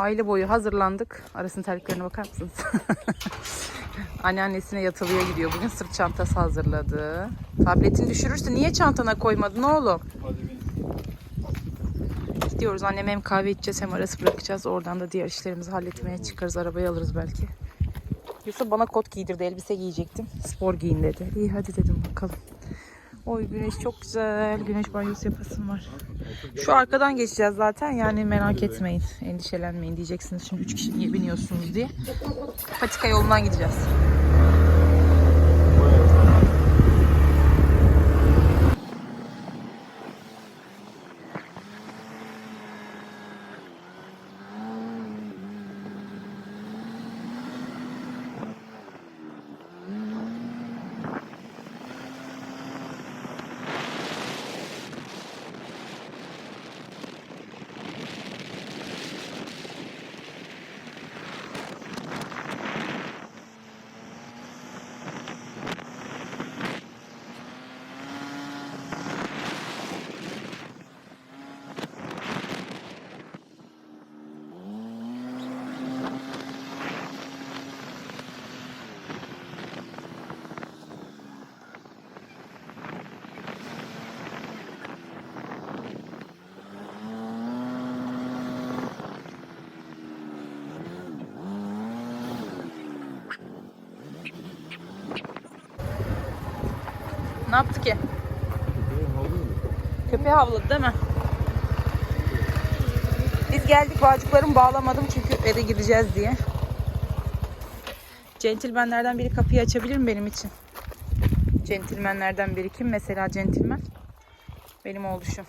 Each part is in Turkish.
Aile boyu hazırlandık. Arasın terliklerine bakar mısınız? Anneannesine yatılıya gidiyor. Bugün sırt çantası hazırladı. Tabletini düşürürse niye çantana koymadın oğlum? Gidiyoruz. Anneme hem kahve içeceğiz hem arası bırakacağız. Oradan da diğer işlerimizi halletmeye çıkarız. Arabayı alırız belki. Yusuf bana kot giydirdi. Elbise giyecektim. Spor giyin dedi. İyi hadi dedim bakalım. Oy güneş çok güzel. Güneş banyosu yapasım var. Şu arkadan geçeceğiz zaten. Yani merak etmeyin. Endişelenmeyin diyeceksiniz. Şimdi 3 kişi biniyorsunuz diye. Patika yolundan gideceğiz. Ne yaptı ki? Köpeği havladı değil mi? Biz geldik bağcıklarımı bağlamadım çünkü eve gideceğiz diye. Centilmenlerden biri kapıyı açabilir mi benim için? Centilmenlerden biri kim mesela centilmen? Benim oğluşum.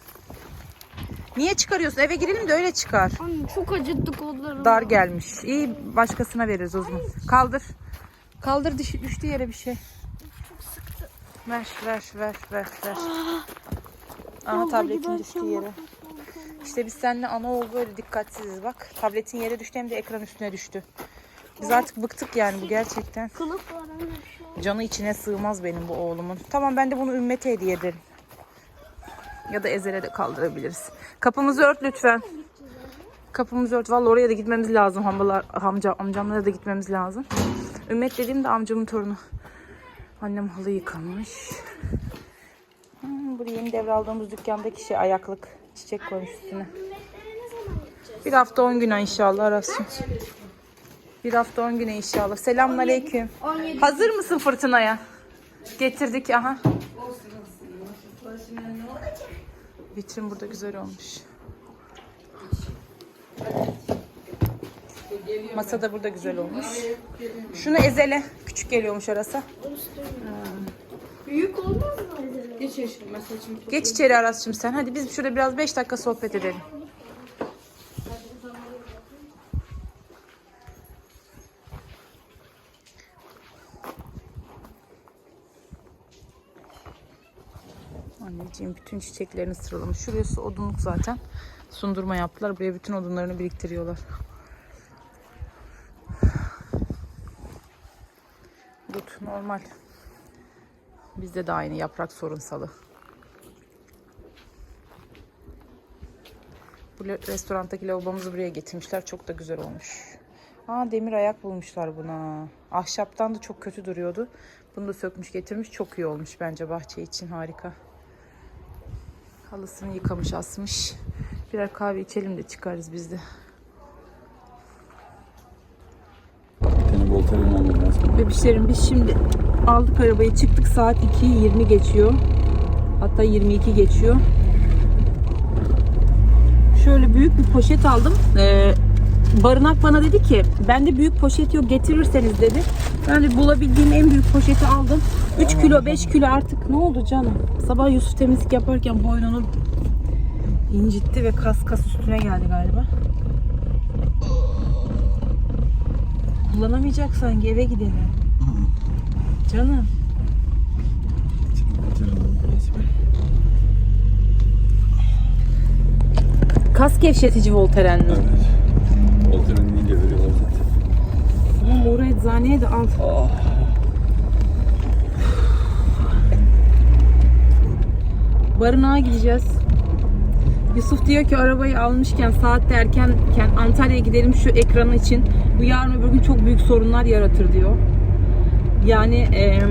Niye çıkarıyorsun? Eve girelim de öyle çıkar. Anne çok acıttı kollarım. Dar gelmiş. İyi başkasına veririz o zaman. Kaldır. Kaldır düş, düştü yere bir şey. Ver ver ver ver ver. Aha Yolda tabletin giderken düştü yere. İşte biz seninle ana oğul böyle dikkatsiziz bak. Tabletin yere düştü hem de ekran üstüne düştü. Biz artık bıktık yani bu gerçekten. Kılıf var anne bir şey. Canı içine sığmaz benim bu oğlumun. Tamam ben de bunu ümmete hediye ederim. Ya da Ezel'e de kaldırabiliriz. Kapımızı ört lütfen. Kapımızı ört. Vallahi oraya da gitmemiz lazım. Hambalar, amca, amcamlara da gitmemiz lazım. Ümmet dediğim de amcamın torunu. Annem halı yıkamış. Hmm, buraya yeni devraldığımız dükkandaki şey ayaklık. Çiçek koymuş üstüne. Bir hafta on güne inşallah Aras'cığım. Bir hafta on güne inşallah. Selamünaleyküm. 17. Hazır mısın fırtınaya? Getirdik aha. Vitrin burada güzel olmuş. Masa da burada güzel olmuş. Şunu ezele. Küçük geliyormuş arası. Büyük olmaz mı acaba? Geç yaşım mesela şimdi. Geç içeri Aras'cığım sen. Hadi biz şurada biraz 5 dakika sohbet edelim. Anneciğim bütün çiçeklerini sıralamış. Şurası odunluk zaten. Sundurma yaptılar. Buraya bütün odunlarını biriktiriyorlar. Normal. Bizde de aynı yaprak sorunsalı. Bu restorandaki lavabomuzu buraya getirmişler. Çok da güzel olmuş. Aa demir ayak bulmuşlar buna. Ahşaptan da çok kötü duruyordu. Bunu da sökmüş getirmiş. Çok iyi olmuş bence bahçe için. Harika. Halısını yıkamış asmış. Birer kahve içelim de çıkarız biz de. Voltaryon almam lazım. Bebişlerim biz şimdi aldık arabayı çıktık saat 2.20 geçiyor. Hatta 22 geçiyor. Şöyle büyük bir poşet aldım. Ee, barınak bana dedi ki bende büyük poşet yok getirirseniz dedi. Ben de bulabildiğim en büyük poşeti aldım. 3 kilo 5 kilo artık ne oldu canım? Sabah Yusuf temizlik yaparken boynunu incitti ve kas kas üstüne geldi galiba. Kullanamayacak sanki eve gidelim. Canım. Kas gevşetici Voltaren mi? Evet. Voltaryon deyince veriyorlar zaten. Tamam uğra eczaneye de al. Barınağa gideceğiz. Yusuf diyor ki arabayı almışken saat de erkenken Antalya'ya gidelim şu ekranı için. Bu yarın öbür gün çok büyük sorunlar yaratır diyor. Yani em,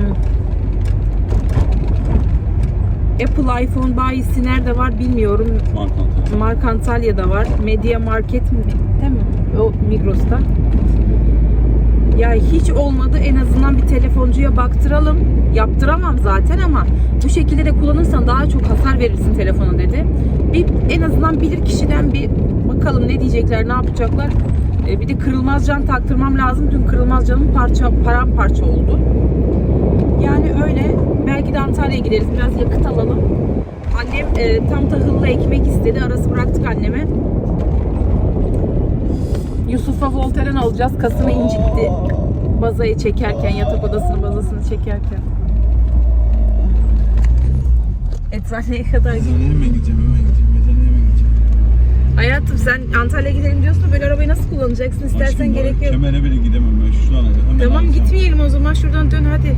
Apple iPhone bayisi nerede var bilmiyorum. Markantal. Mark Antalya'da var. Media Market mi? Değil mi? O Migros'ta. Ya hiç olmadı en azından bir telefoncuya baktıralım. Yaptıramam zaten ama bu şekilde de kullanırsan daha çok hasar verirsin telefona dedi. Bir en azından bilir kişiden bir bakalım ne diyecekler, ne yapacaklar. Ee, bir de kırılmaz cam taktırmam lazım. Dün kırılmaz camım parça paramparça oldu. Yani öyle. Belki de Antalya'ya gideriz. Biraz yakıt alalım. Annem e, tam tahıllı ekmek istedi. Arası bıraktık anneme. Yusuf'a Voltaren alacağız. Kasını incitti. Bazayı çekerken, yatak odasının bazasını çekerken. Eczaneye kadar git. Eczaneye mi gideceğim? Hemen gideceğim. Eczaneye mi gideceğim? Hayatım sen Antalya'ya gidelim diyorsun da böyle arabayı nasıl kullanacaksın? İstersen Aşkım, gerek yok. Kemere bile gidemem ben şu an. Hemen Tamam alacağım. gitmeyelim o zaman şuradan dön hadi.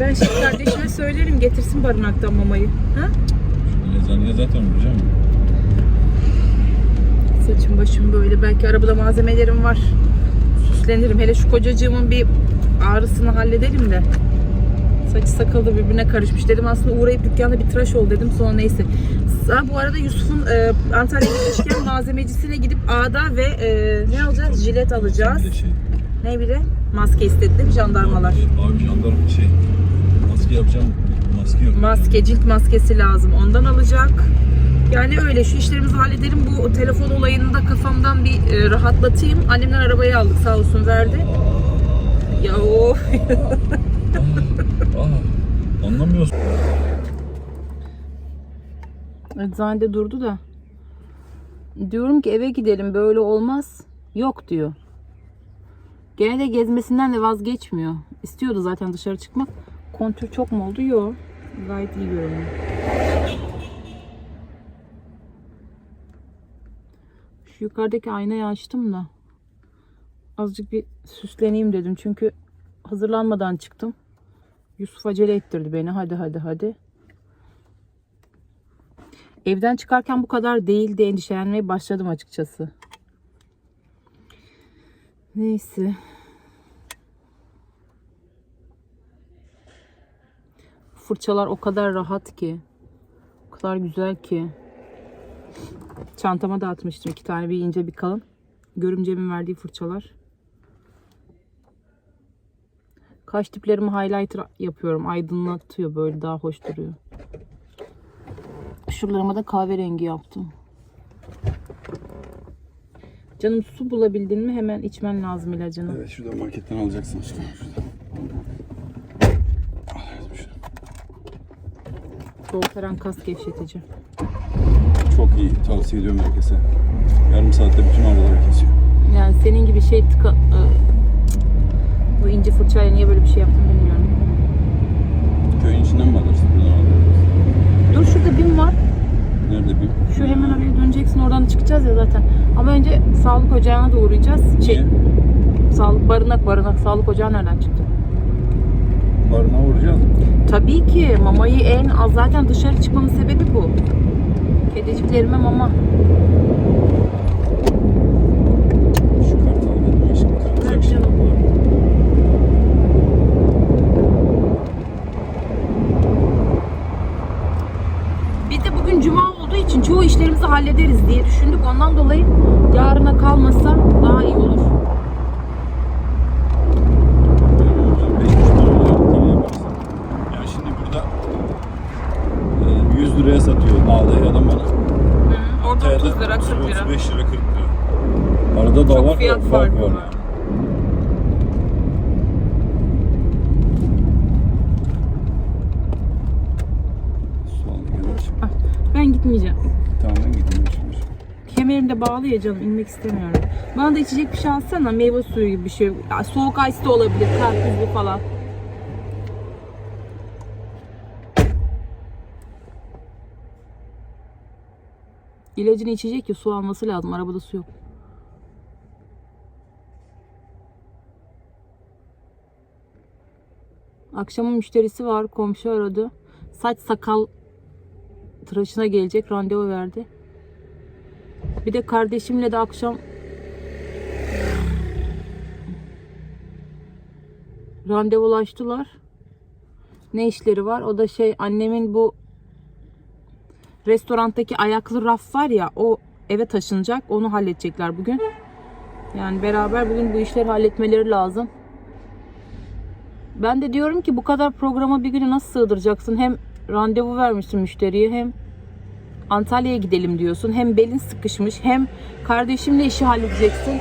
Ben şimdi kardeşime söylerim getirsin barınaktan mamayı. Ha? Eczaneye zaten vuracağım. Saçım başım böyle. Belki arabada malzemelerim var. Süslenirim. Hele şu kocacığımın bir ağrısını halledelim de. Saçı sakalı birbirine karışmış. Dedim aslında uğrayıp dükkanda bir tıraş ol dedim. Sonra neyse. Ha, bu arada Yusuf'un e, Antalya'ya gitmişken malzemecisine gidip A'da ve e, ne alacağız? Jilet alacağız. Bir de şey. Ne bile? Maske istedi değil mi jandarmalar? Abi jandarma şey. Maske yapacağım. Maske yok. Maske, cilt maskesi lazım. Ondan alacak. Yani öyle şu işlerimizi halledelim. Bu telefon olayını da kafamdan bir e, rahatlatayım. Annemden arabayı aldık sağ olsun verdi. Ya o Aa, anlamıyorsun. Eczanede durdu da. Diyorum ki eve gidelim böyle olmaz. Yok diyor. Gene de gezmesinden de vazgeçmiyor. İstiyordu zaten dışarı çıkmak. Kontür çok mu oldu? Yok. Gayet iyi görünüyor. Şu yukarıdaki aynayı açtım da. Azıcık bir süsleneyim dedim. Çünkü hazırlanmadan çıktım. Yusuf acele ettirdi beni. Hadi hadi hadi. Evden çıkarken bu kadar değildi endişelenmeye başladım açıkçası. Neyse. Fırçalar o kadar rahat ki. O kadar güzel ki. Çantama da atmıştım iki tane bir ince bir kalın. Görümcemin verdiği fırçalar. Kaş diplerimi highlighter yapıyorum. Aydınlatıyor böyle daha hoş duruyor. Şuralarıma da kahverengi yaptım. Canım su bulabildin mi hemen içmen lazım ilacını. Evet şurada marketten alacaksın aşkım. Şurada. Voltaren kas gevşetici. Çok iyi tavsiye ediyorum herkese. Yarım saatte bütün ağrıları kesiyor. Yani senin gibi şey tıka... ı, Bu ince fırçayla niye böyle bir şey yaptım bilmiyorum. Şurada BİM var. Nerede bir? Şu hemen oraya döneceksin oradan çıkacağız ya zaten. Ama önce sağlık ocağına da uğrayacağız. Şey, Niye? sağlık barınak barınak sağlık ocağı nereden çıktı? Barınağa uğrayacağız. Tabii ki mamayı en az zaten dışarı çıkmamın sebebi bu. Kediciklerime mama. Şu kartı al dedim aşkım. Kırmızı Evet akşam. canım. Bir de bugün cuma olduğu için çoğu işlerimizi hallederiz diye düşündük. Ondan dolayı yarına kalmasa daha iyi olur. Yani şimdi burada e, 100 liraya satıyor ağlayı adam bana. Orada Antalya'da 30 lira 40 lira. 35 lira 40 lira. Arada da Çok var fiyat fark farkı var. var. Ben gitmeyeceğim. Tamam ben şimdi. Kemerim de bağlı ya canım inmek istemiyorum. Bana da içecek bir şey alsana meyve suyu gibi bir şey. Ya, Soğuk ice de olabilir karpuzlu falan. İlacını içecek ya su alması lazım. Arabada su yok. Akşamın müşterisi var. Komşu aradı. Saç sakal tıraşına gelecek randevu verdi. Bir de kardeşimle de akşam randevulaştılar. Ne işleri var? O da şey annemin bu restorandaki ayaklı raf var ya o eve taşınacak. Onu halledecekler bugün. Yani beraber bugün bu işleri halletmeleri lazım. Ben de diyorum ki bu kadar programa bir güne nasıl sığdıracaksın? Hem randevu vermişsin müşteriye hem Antalya'ya gidelim diyorsun. Hem belin sıkışmış hem kardeşimle işi halledeceksin.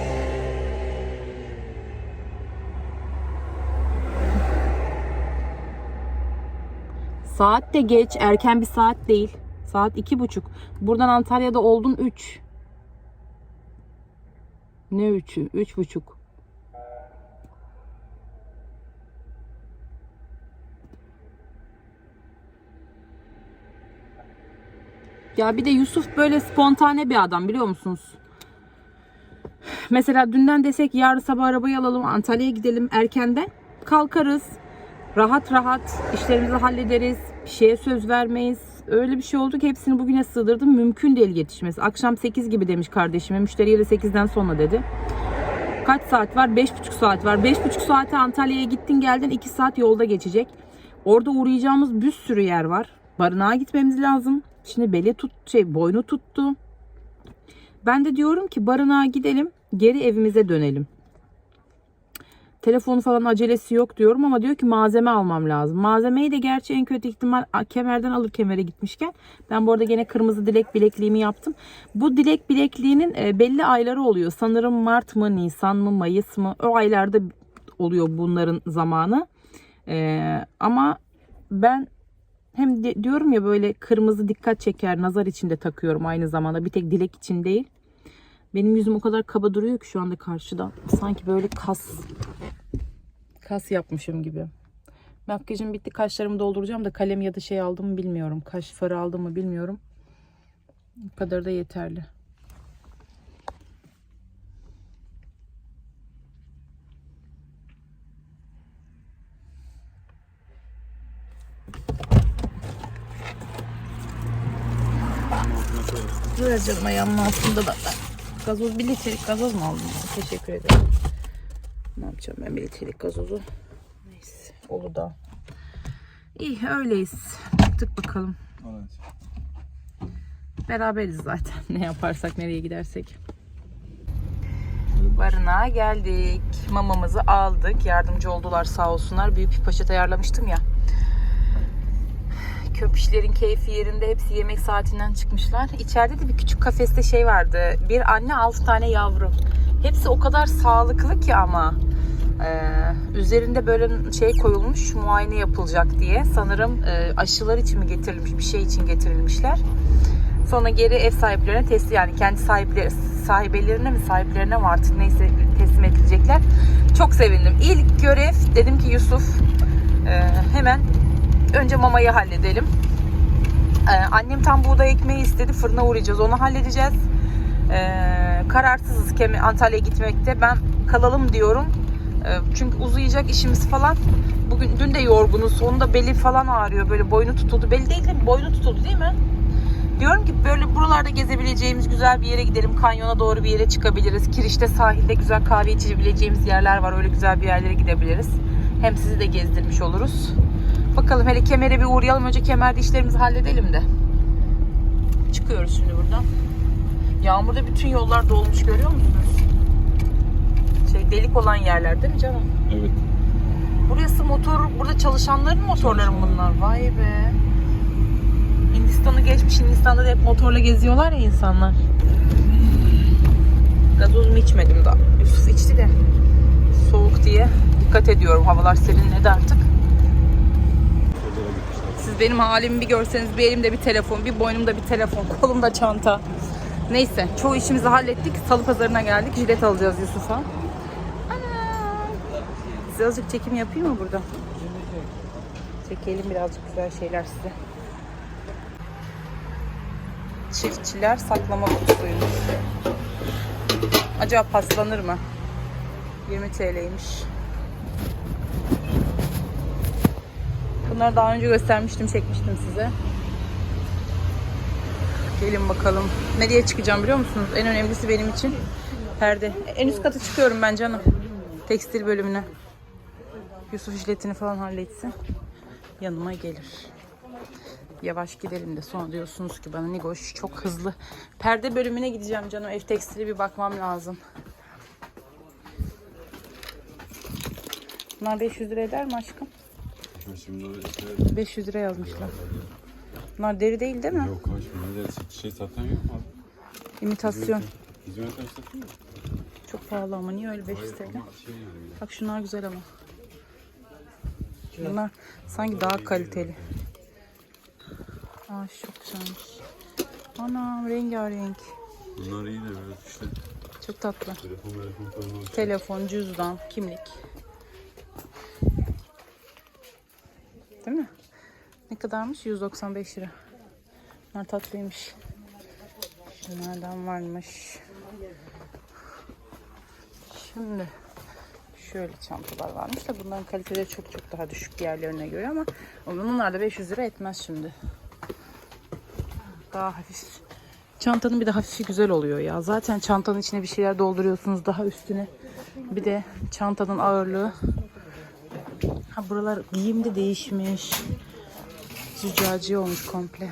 Saat de geç, erken bir saat değil. Saat iki buçuk. Buradan Antalya'da oldun üç. Ne üçü? Üç buçuk. Ya bir de Yusuf böyle spontane bir adam biliyor musunuz? Mesela dünden desek yarın sabah arabayı alalım Antalya'ya gidelim erkenden kalkarız. Rahat rahat işlerimizi hallederiz. Bir şeye söz vermeyiz. Öyle bir şey oldu ki hepsini bugüne sığdırdım. Mümkün değil yetişmesi. Akşam 8 gibi demiş kardeşime. Müşteriye de 8'den sonra dedi. Kaç saat var? 5,5 saat var. 5,5 saate Antalya'ya gittin geldin 2 saat yolda geçecek. Orada uğrayacağımız bir sürü yer var. Barınağa gitmemiz lazım. Şimdi beli tut, şey boynu tuttu. Ben de diyorum ki barınağa gidelim, geri evimize dönelim. Telefonu falan acelesi yok diyorum ama diyor ki malzeme almam lazım. Malzemeyi de gerçi en kötü ihtimal kemerden alır kemere gitmişken. Ben bu arada gene kırmızı dilek bilekliğimi yaptım. Bu dilek bilekliğinin e, belli ayları oluyor. Sanırım Mart mı, Nisan mı, Mayıs mı? O aylarda oluyor bunların zamanı. E, ama ben hem de, diyorum ya böyle kırmızı dikkat çeker, nazar içinde takıyorum aynı zamanda. Bir tek dilek için değil. Benim yüzüm o kadar kaba duruyor ki şu anda karşıdan. Sanki böyle kas kas yapmışım gibi. Makyajım bitti. Kaşlarımı dolduracağım da kalem ya da şey aldım mı bilmiyorum. Kaş farı aldım mı bilmiyorum. Bu kadar da yeterli. Canım ayağımın altında da. Gazoz bir litrelik gazoz mu aldım? Teşekkür ederim. Ne yapacağım ben bir litrelik gazozu? Neyse. Olur da. İyi öyleyiz. Çıktık bakalım. Evet. Beraberiz zaten. Ne yaparsak nereye gidersek. Barınağa geldik. Mamamızı aldık. Yardımcı oldular sağ olsunlar. Büyük bir poşet ayarlamıştım ya. Köpüşlerin keyfi yerinde. Hepsi yemek saatinden çıkmışlar. İçeride de bir küçük kafeste şey vardı. Bir anne altı tane yavru. Hepsi o kadar sağlıklı ki ama. Ee, üzerinde böyle şey koyulmuş muayene yapılacak diye. Sanırım e, aşılar için mi getirilmiş bir şey için getirilmişler. Sonra geri ev sahiplerine teslim yani kendi sahipleri sahibelerine mi sahiplerine mi artık neyse teslim edilecekler. Çok sevindim. İlk görev dedim ki Yusuf e, hemen önce mamayı halledelim. E, annem tam buğday ekmeği istedi. Fırına uğrayacağız. Onu halledeceğiz. E, kararsızız Antalya'ya gitmekte. Ben kalalım diyorum. E, çünkü uzayacak işimiz falan. Bugün dün de yorgunuz. Sonunda beli falan ağrıyor. Böyle boynu tutuldu. Beli değil de boynu tutuldu değil mi? Diyorum ki böyle buralarda gezebileceğimiz güzel bir yere gidelim. Kanyona doğru bir yere çıkabiliriz. Kirişte sahilde güzel kahve içebileceğimiz yerler var. Öyle güzel bir yerlere gidebiliriz. Hem sizi de gezdirmiş oluruz. Bakalım hele kemere bir uğrayalım. Önce kemerde işlerimizi halledelim de. Çıkıyoruz şimdi buradan. Yağmurda bütün yollar dolmuş görüyor musunuz? Şey delik olan yerler değil mi canım? Evet. Burası motor, burada çalışanların motorları mı bunlar? Vay be. Hindistan'ı geçmiş. Hindistan'da da hep motorla geziyorlar ya insanlar. Gazozumu içmedim daha. Yusuf içti de. Soğuk diye. Dikkat ediyorum. Havalar serinledi artık. Benim halimi bir görseniz bir elimde bir telefon, bir boynumda bir telefon, kolumda çanta. Neyse çoğu işimizi hallettik. Salı pazarına geldik. Jilet alacağız Yusuf'a. Ana! Size azıcık çekim yapayım mı burada? Çekelim birazcık güzel şeyler size. Çiftçiler saklama kutusuymuş. Acaba paslanır mı? 20 TL'ymiş. Bunları daha önce göstermiştim, çekmiştim size. Gelin bakalım. Nereye çıkacağım biliyor musunuz? En önemlisi benim için perde. En üst kata çıkıyorum ben canım. Tekstil bölümüne. Yusuf işletini falan halletsin. Yanıma gelir. Yavaş gidelim de sonra diyorsunuz ki bana Nigoş çok hızlı. Perde bölümüne gideceğim canım. Ev tekstili bir bakmam lazım. Bunlar 500 lira eder mi aşkım? Şimdi işte 500 lira yazmışlar. Bunlar deri değil değil mi? yok kaç milyon şey satan yok mu? İmitasyon. Hizmet satıyor mu? Çok pahalı ama niye öyle 500 TL? Şey yani. Bak şunlar güzel ama. Bunlar sanki daha kaliteli. Aa şu çok güzelmiş. Anam rengarenk. Bunlar iyi de böyle işte Çok tatlı. telefon telefon. Telefon, cüzdan, kimlik. Değil mi? Ne kadarmış? 195 lira. Bunlar tatlıymış. Şunlardan varmış. Şimdi şöyle çantalar varmış da bunların kaliteleri çok çok daha düşük diğerlerine göre ama bunlar da 500 lira etmez şimdi. Daha hafif. Çantanın bir de hafifi güzel oluyor ya. Zaten çantanın içine bir şeyler dolduruyorsunuz daha üstüne. Bir de çantanın ağırlığı. Ha buralar giyimde değişmiş. Züccaci olmuş komple.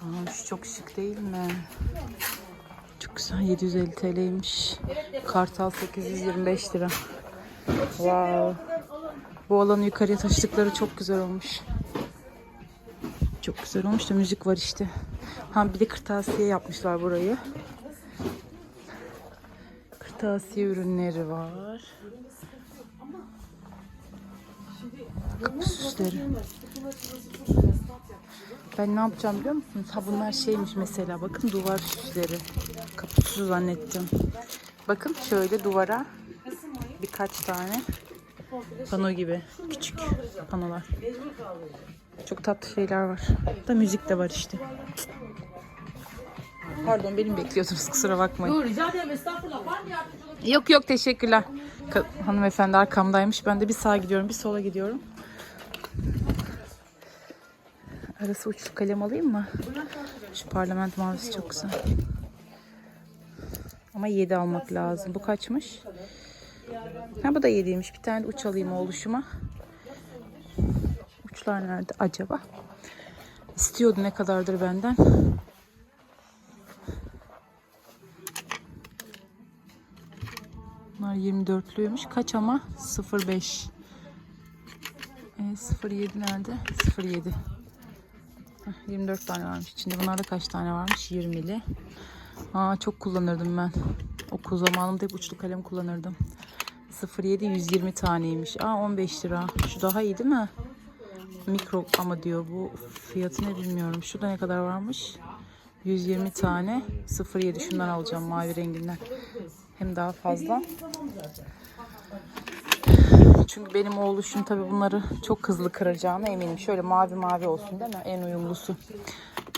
Aa, şu çok şık değil mi? Çok güzel 750 TL'ymiş. Kartal 825 lira. Wow. Bu alanı yukarıya taşıdıkları çok güzel olmuş. Çok güzel olmuş da müzik var işte. Ha bir de kırtasiye yapmışlar burayı. Kırtasiye ürünleri var. Kapı süsleri. Ben ne yapacağım biliyor musunuz? Ha bunlar şeymiş mesela. Bakın duvar süsleri. Kapı süsü zannettim. Bakın şöyle duvara birkaç tane pano gibi küçük panolar. Çok tatlı şeyler var. Da müzik de var işte. Pardon benim bekliyordunuz kusura bakmayın. Yok rica ederim estağfurullah. Var mı yardımcı olabilir? Yok yok teşekkürler. Ka- hanımefendi arkamdaymış. Ben de bir sağa gidiyorum bir sola gidiyorum. Arası uçlu kalem alayım mı? Şu parlament mavisi çok güzel. Ama 7 almak lazım. Bu kaçmış? Ha bu da 7'ymiş. Bir tane uç alayım oluşuma. Uçlar nerede acaba? İstiyordu ne kadardır benden. Bunlar 24'lüymüş. Kaç ama? 05. E, 07 nerede? 07. Heh, 24 tane varmış içinde. Bunlarda kaç tane varmış? 20'li. Aa çok kullanırdım ben. Okul zamanımda hep uçlu kalem kullanırdım. 07 120 taneymiş. Aa 15 lira. Şu daha iyi değil mi? Mikro ama diyor bu fiyatı ne bilmiyorum. Şurada ne kadar varmış? 120 tane 07 şundan alacağım mavi renginden. Hem daha fazla. Çünkü benim oğluşum tabii bunları çok hızlı kıracağına eminim. Şöyle mavi mavi olsun değil mi? En uyumlusu.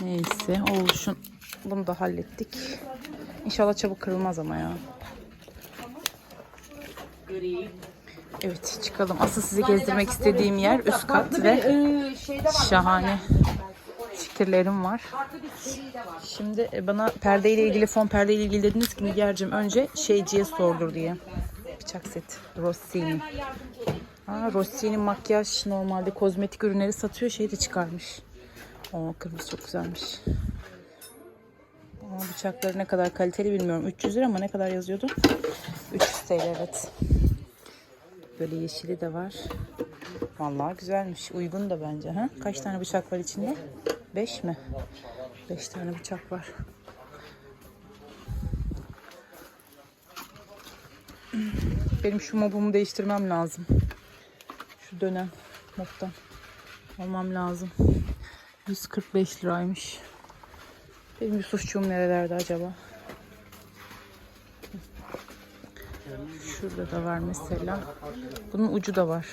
Neyse oğluşun bunu da hallettik. İnşallah çabuk kırılmaz ama ya. Evet çıkalım. Asıl sizi gezdirmek istediğim yer üst kat ve var. şahane fikirlerim var. Şimdi e, bana perdeyle ilgili fon perdeyle ilgili dediniz ki Nigar'cığım önce şeyciye sordur diye. Bıçak set. Rossini. Aa, Rossini makyaj normalde kozmetik ürünleri satıyor. Şey de çıkarmış. O kırmızı çok güzelmiş. Ama bıçakları ne kadar kaliteli bilmiyorum. 300 lira ama ne kadar yazıyordu? 300 TL evet. Böyle yeşili de var. Vallahi güzelmiş. Uygun da bence. Ha? Kaç tane bıçak var içinde? 5 mi? 5 tane bıçak var. Benim şu mobumu değiştirmem lazım. Şu dönem moptan almam lazım. 145 liraymış. Benim Yusufçuğum nerelerde acaba? Şurada da var mesela. Bunun ucu da var.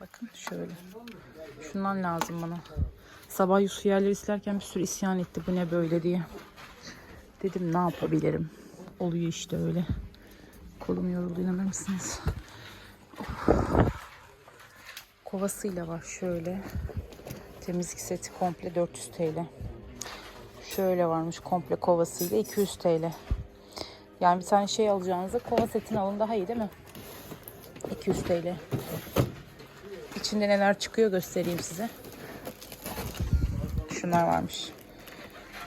Bakın şöyle. Şundan lazım bana. Sabah Yusuf yerleri isterken bir sürü isyan etti. Bu ne böyle diye. Dedim ne yapabilirim. Oluyor işte öyle. Kolum yoruldu inanır mısınız? Of. kovasıyla var şöyle. Temizlik seti komple 400 TL. Şöyle varmış komple kovasıyla 200 TL. Yani bir tane şey alacağınızda kova setini alın daha iyi değil mi? 200 TL. İçinde neler çıkıyor göstereyim size. Şunlar varmış.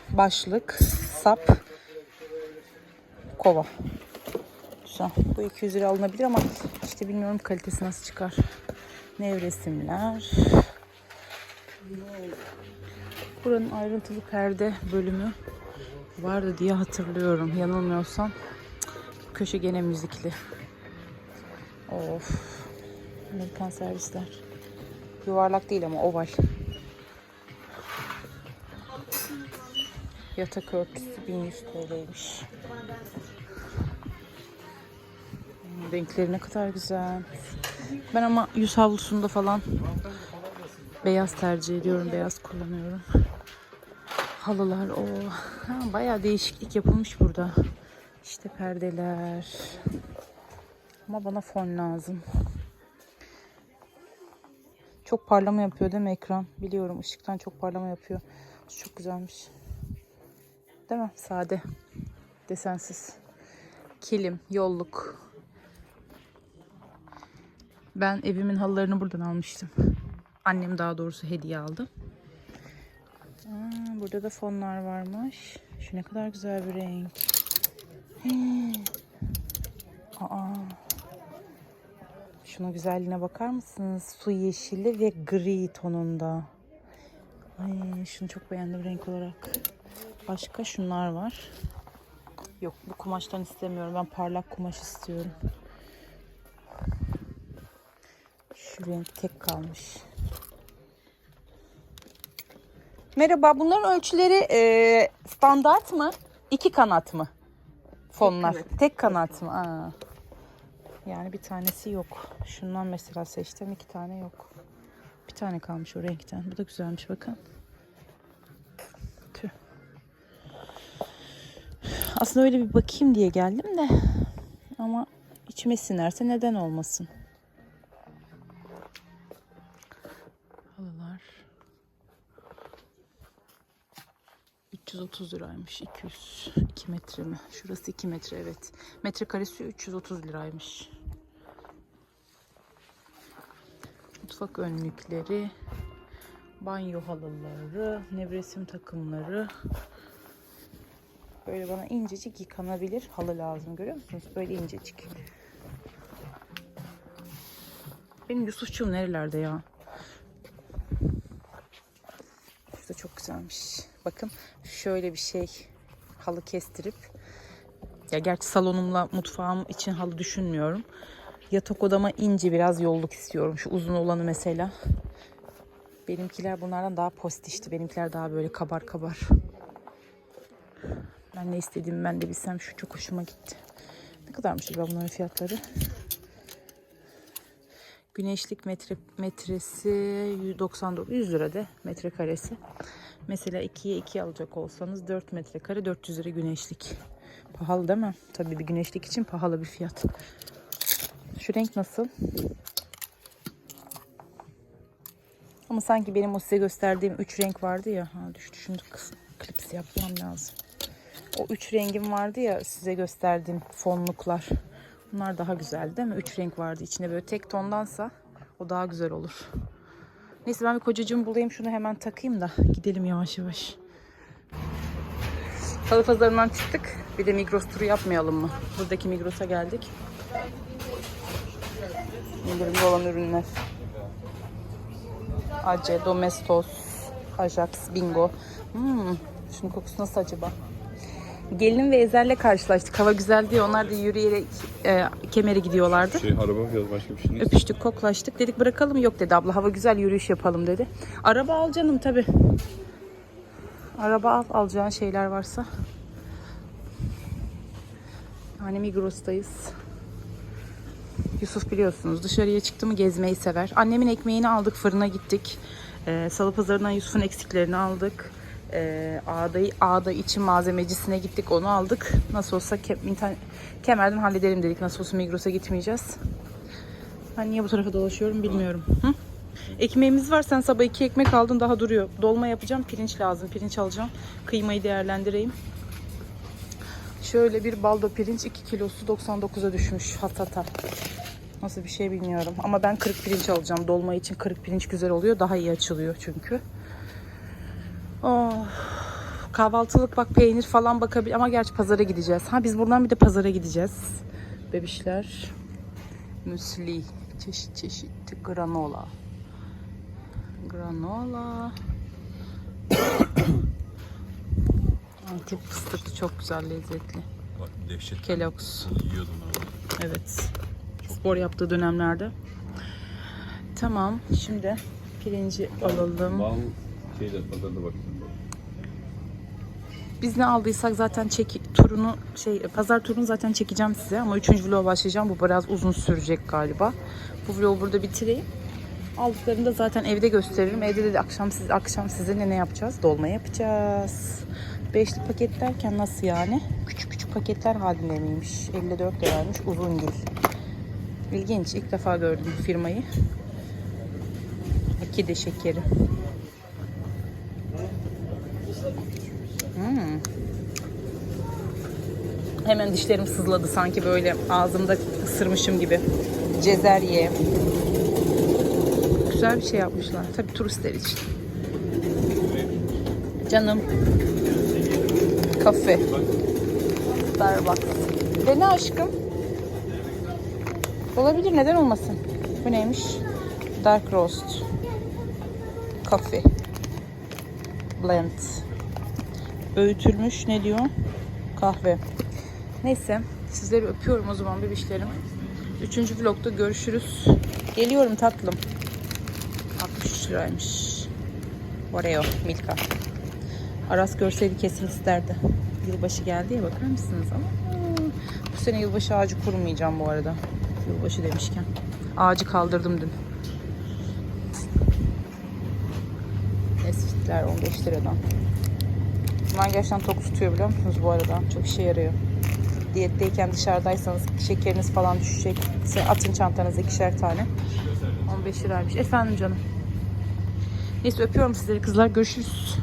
Başlık, sap, kova. Güzel. Bu 200 lira alınabilir ama işte bilmiyorum kalitesi nasıl çıkar. Nevresimler. Buranın ayrıntılı perde bölümü vardı diye hatırlıyorum. Yanılmıyorsam. Köşe gene müzikli. Of. Amerikan servisler. Yuvarlak değil ama oval. Yatak örtüsü 1100 TL'ymiş. Hmm, Renkleri ne kadar güzel. Ben ama yüz havlusunda falan beyaz tercih ediyorum. Beyaz kullanıyorum. Halılar o. Ha, bayağı değişiklik yapılmış burada. İşte perdeler. Ama bana fon lazım. Çok parlama yapıyor değil mi ekran? Biliyorum ışıktan çok parlama yapıyor. Çok güzelmiş. Değil mi? Sade. Desensiz. Kilim, yolluk. Ben evimin halılarını buradan almıştım. Annem daha doğrusu hediye aldı. Aa, burada da fonlar varmış. Şu ne kadar güzel bir renk. Aa. Şunun güzelliğine bakar mısınız? Su yeşili ve gri tonunda. Ay, şunu çok beğendim renk olarak. Başka şunlar var. Yok bu kumaştan istemiyorum. Ben parlak kumaş istiyorum. Şu renk tek kalmış. Merhaba, bunların ölçüleri e, standart mı? İki kanat mı? Fonlar. Tek kanat, mı? Aa. Yani bir tanesi yok. Şundan mesela seçtim, iki tane yok. Bir tane kalmış o renkten. Bu da güzelmiş bakın. Tüh. Aslında öyle bir bakayım diye geldim de. Ama içime sinerse neden olmasın. Halılar. 330 liraymış. 200. 2 metre mi? Şurası 2 metre evet. Metrekaresi 330 liraymış. Mutfak önlükleri. Banyo halıları. Nevresim takımları. Böyle bana incecik yıkanabilir halı lazım. Görüyor musunuz? Böyle incecik. Benim Yusufçuğum nerelerde ya? Şu da çok güzelmiş. Bakın şöyle bir şey halı kestirip ya gerçi salonumla mutfağım için halı düşünmüyorum. Yatak odama ince biraz yolluk istiyorum. Şu uzun olanı mesela. Benimkiler bunlardan daha postişti. Benimkiler daha böyle kabar kabar. Ben ne istediğimi ben de bilsem şu çok hoşuma gitti. Ne kadarmış acaba bunların fiyatları? Güneşlik metre, metresi 199 100 lira de metrekaresi. Mesela 2'ye 2 alacak olsanız 4 metrekare 400 lira güneşlik. Pahalı değil mi? Tabii bir güneşlik için pahalı bir fiyat. Şu renk nasıl? Ama sanki benim o size gösterdiğim 3 renk vardı ya. Ha düştü şimdi klips yapmam lazım. O 3 rengim vardı ya size gösterdiğim fonluklar. Bunlar daha güzel değil mi? 3 renk vardı içinde böyle tek tondansa o daha güzel olur. Neyse ben bir kocacığımı bulayım şunu hemen takayım da gidelim yavaş yavaş. Salı pazarından çıktık. Bir de Migros turu yapmayalım mı? Buradaki Migros'a geldik. İndirimli olan ürünler. Ace, Domestos, Ajax, Bingo. Hmm, şunun kokusu nasıl acaba? Gelin ve Ezer'le karşılaştık. Hava güzel diye onlar da yürüyerek e, kemere gidiyorlardı. Şey araba biraz başka bir şey neyse. Öpüştük, koklaştık. Dedik bırakalım. Yok dedi abla. Hava güzel yürüyüş yapalım dedi. Araba al canım tabi. Araba al. Alacağın şeyler varsa. Yani Migros'tayız. Yusuf biliyorsunuz dışarıya çıktı mı gezmeyi sever. Annemin ekmeğini aldık fırına gittik. Ee, Salı pazarından Yusuf'un eksiklerini aldık. Ee, ağda, ağda için malzemecisine gittik onu aldık. Nasıl olsa ke- kemerden hallederim dedik. Nasıl olsa Migros'a gitmeyeceğiz. Ben niye bu tarafa dolaşıyorum bilmiyorum. Hı? Ekmeğimiz var. Sen sabah iki ekmek aldın daha duruyor. Dolma yapacağım. Pirinç lazım. Pirinç alacağım. Kıymayı değerlendireyim. Şöyle bir baldo pirinç 2 kilosu 99'a düşmüş hatata. Nasıl bir şey bilmiyorum. Ama ben kırık pirinç alacağım. Dolma için kırık pirinç güzel oluyor. Daha iyi açılıyor çünkü. Oh. Kahvaltılık bak peynir falan bakabilir ama gerçi pazara gideceğiz. Ha biz buradan bir de pazara gideceğiz. Bebişler. Müsli. Çeşit çeşit granola. Granola. Antep fıstıklı çok güzel lezzetli. Bak dehşet. Kellogg's. Yiyordum ben. Evet. Spor yaptığı dönemlerde. Tamam. Şimdi pirinci alalım. Bal şeyde pazarda baktım. Biz ne aldıysak zaten çek turunu şey pazar turunu zaten çekeceğim size ama 3. vloga başlayacağım. Bu biraz uzun sürecek galiba. Bu vlogu burada bitireyim. Aldıklarını da zaten evde gösteririm. Evde de akşam siz akşam size ne ne yapacağız? Dolma yapacağız. Beşli paket derken nasıl yani? Küçük küçük paketler halinde miymiş? 54 liraymış uzun gül. İlginç. İlk defa gördüm firmayı. Akide şekeri. Hmm. Hemen dişlerim sızladı sanki böyle ağzımda ısırmışım gibi. Cezerye. Güzel bir şey yapmışlar. Tabii turistler için. Canım. Kafe. Starbucks. Dene aşkım. Olabilir neden olmasın? Bu neymiş? Dark roast. Kafe. Blend. Öğütülmüş ne diyor? Kahve. Neyse sizleri öpüyorum o zaman bebişlerim. Üçüncü vlogda görüşürüz. Geliyorum tatlım. 63 liraymış. Oreo, Milka. Aras görseydi kesin isterdi. Yılbaşı geldi ya bakar mısınız? Ama bu sene yılbaşı ağacı kurmayacağım bu arada. Yılbaşı demişken. Ağacı kaldırdım dün. Esfitler 15 liradan. Bunlar gerçekten tok tutuyor biliyor musunuz bu arada? Çok işe yarıyor. Diyetteyken dışarıdaysanız şekeriniz falan düşecekse atın çantanıza ikişer tane. 15 liraymış. Efendim canım. Neyse öpüyorum sizleri kızlar. Görüşürüz.